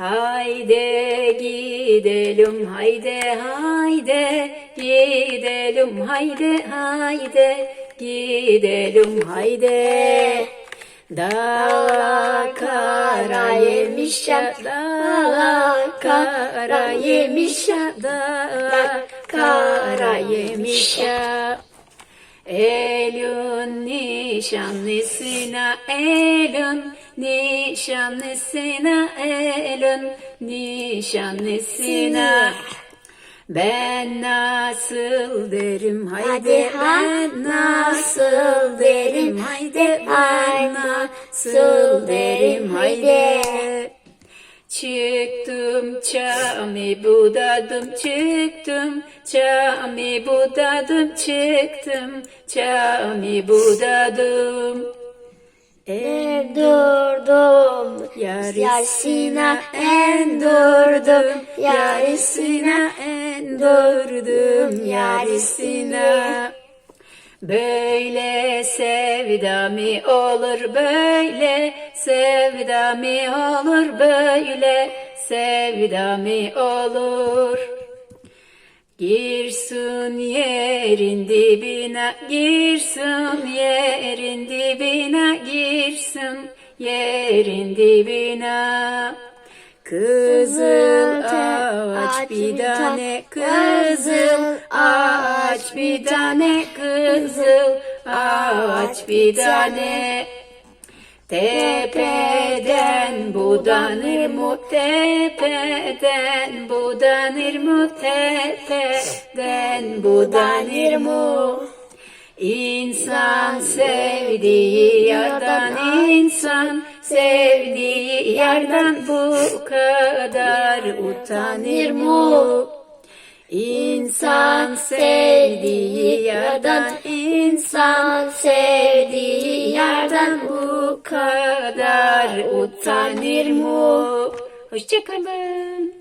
Haydi gidelim haydi haydi. Gidelim haydi haydi. Gidelim haydi. Dağla kara yemiş ya dağla kara yemiş ya dağla kara yemiş ya. Elin nişanlısına elin nişanlısına elin nişanlısına. Ben nasıl derim haydi ben nasıl derim haydi ben nasıl derim haydi Çıktım çami budadım çıktım çami budadım çıktım çami budadım. En durdum Yarısına en durdum Yarısına en durdum Yarısına Böyle sevda mı olur böyle sevda mı olur böyle sevda mı olur Girsin yerin dibine, girsin yerin dibine, girsin yerin dibine. Kızıl ağaç bir tane, kızıl ağaç bir tane, kızıl ağaç bir tane. Tepeden budanır mu tepeden budanır mu tepeden budanır mu İnsan sevdiği yerden insan sevdiği yerden bu kadar utanır mı? İnsan sevdiği yerden insan sevdiği yerden bu kadar utanır mı? Hoşçakalın.